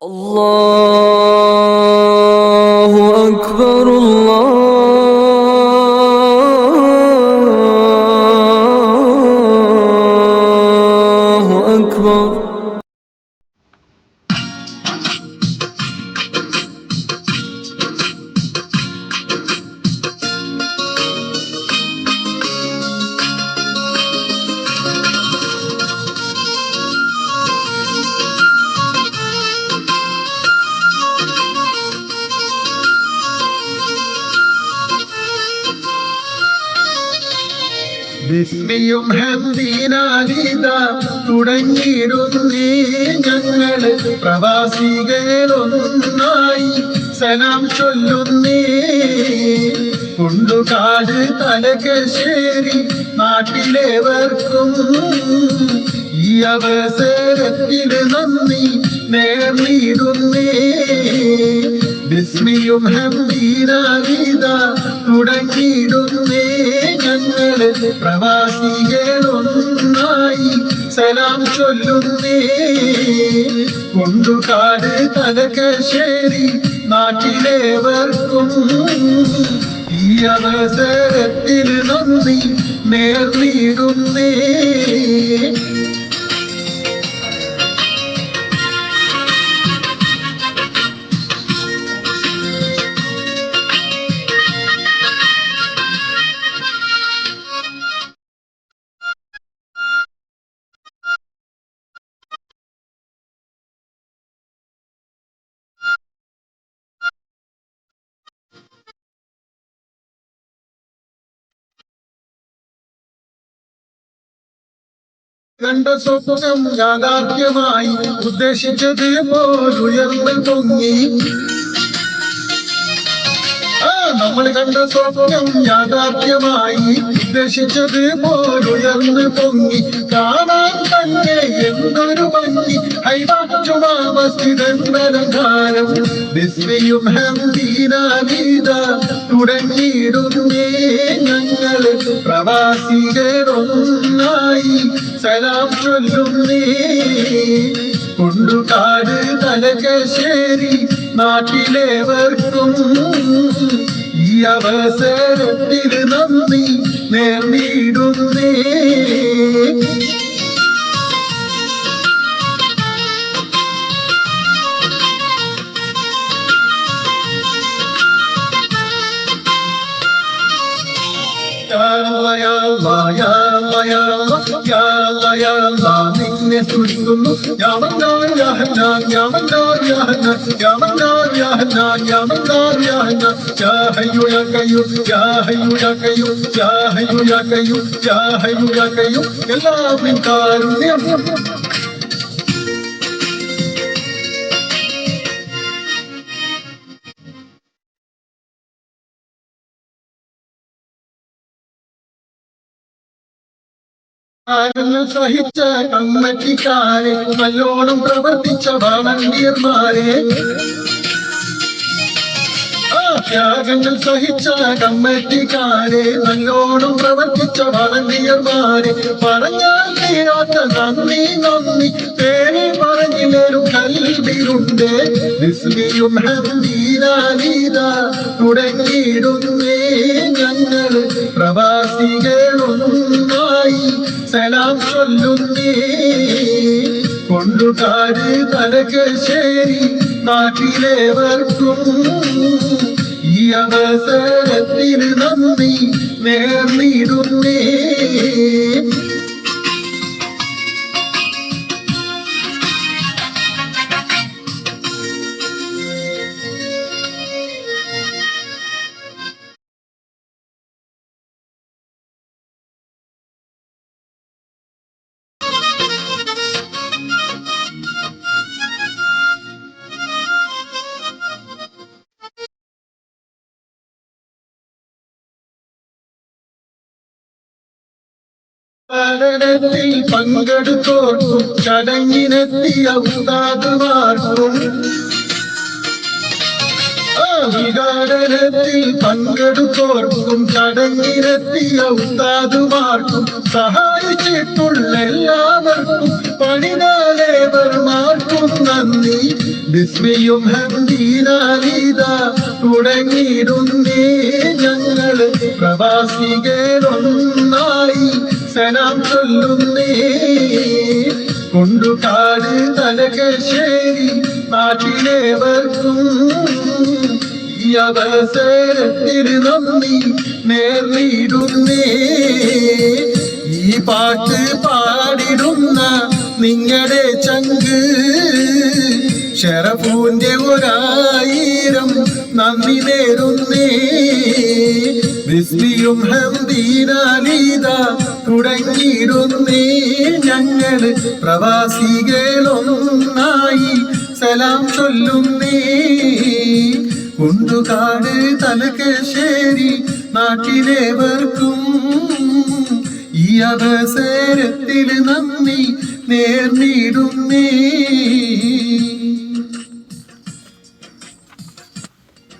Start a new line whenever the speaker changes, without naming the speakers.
الله أكبر الله أكبر
ബിസ്മിയും ഹന്ദീനാലിത തുടങ്ങിയിടുന്നേ ഞങ്ങൾ. പ്രവാസികളൊന്നായി സലാം ചൊല്ലുന്നേ. കൊണ്ടുകാട് തലകശ്ശേരി നാട്ടിലേവർക്കും ഈ അവസരത്തിൽ നന്ദി നേർന്നിടുന്നേ. ബിസ്മിയും ഹംദീനാലിത തുടങ്ങിയിടുന്നേ ഞങ്ങൾ പ്രവാസികളൊന്നായി സലാം ചൊല്ലുന്നേ. കൊണ്ടുകാട് തലക്കശ്ശേരി നാട്ടിലേവർക്കും ഈ അവസരത്തിൽ നന്ദി നേർന്നിടുന്നേ. കണ്ട സ്വപ്നം യാഥാർത്ഥ്യമായി ഉദ്ദേശിച്ചത് പോലുയർന്ന് പൊങ്ങി. നമ്മൾ കണ്ട സ്വപ്നം യാഥാർത്ഥ്യമായി ഉദ്ദേശിച്ചത് പോലുയർന്ന് പൊങ്ങി. കാണാൻ തന്നെ എന്തൊരു ഭംഗി. വിസ്മയും ഹംദീനാലീത തുടങ്ങിയിടുന്നേ ഞങ്ങൾ പ്രവാസികളൊന്നായി സലാം ചൊല്ലുന്നേ. കൊണ്ടുകാട് തലകശ്ശേരി നാട്ടിലേവർക്കും ഈ അവസരത്തിൽ നന്ദി നേർന്നിടുന്നേ. നിന്നെ തുടിക്കുന്നു യാമന്നാർ യാഹന്നാൻ യാമന്നാർ യാഹന്നാൻ യാമന്നാർ യാഹന്നാൻ യാമന്നാർ യാഹന്നാൻ യാ ഹയ്യു യാ കയ്യു യാ ഹയ്യു ആരെന്ന് സഹിച്ച കമ്മറ്റിക്കാരെ നല്ലോണം പ്രവർത്തിച്ച വളണ്ടിയർമാരെ ആ ത്യാഗങ്ങൾ സഹിച്ച കമ്മറ്റിക്കാരെ നല്ലോണം പ്രവർത്തിച്ച വളണ്ടിയർമാരെ പറഞ്ഞാൽ തീരാത്ത നന്ദി നന്ദി. പേരെ പറഞ്ഞില്ലേലും വിസ്മിയും ഹംദീനാലീത തുടങ്ങിയിടുന്നേ ഞങ്ങൾ. പ്രവാസികൾ ചൊല്ലുന്നേ. കൊണ്ടുകാട് തലകശ്ശേരി നാട്ടിലേവർക്കും. ഈ അവസരത്തിന് നന്ദി നേർന്നിടുന്നേ. പഠനത്തിൽ ചടങ്ങിനെത്തിയ ഉദാതുമാർക്കും വികാരത്തിൽ ചടങ്ങിനെത്തിയ ഉസ്താദുമാർക്കും സഹായിച്ചിട്ടുള്ള എല്ലാവർക്കും പണിനാലേവർമാർക്കും നന്ദി. ബിസ്മിയും ഹന്ദീനാലിത തുടങ്ങിയിടുന്നേ ഞങ്ങൾ. പ്രവാസികളൊന്നായി സലാം ചൊല്ലുന്നേ കൊണ്ടുകാട് തലകശ്ശേരി നാട്ടിലേവർക്കും ഈ അവസരത്തിൽ നന്ദി നേർന്നിടുന്നേ. ഈ പാട്ട് പാടിടുന്ന നിങ്ങളുടെ ചങ്ക് ഷെറഫൂന്റെ ഒരായിരം നന്ദി നേരുന്നേ. ബിസ്മിയും ഹംദീനാലീത തുടങ്ങിയിടുന്നേ ഞങ്ങൾ പ്രവാസികളൊന്നായി സലാം ചൊല്ലുന്നേ. കുണ്ടുകാട് തലക്കശ്ശേരി നാട്ടിലേവർക്കും ഈ അവസരത്തിൽ നന്ദി നേർന്നിടുന്നേ.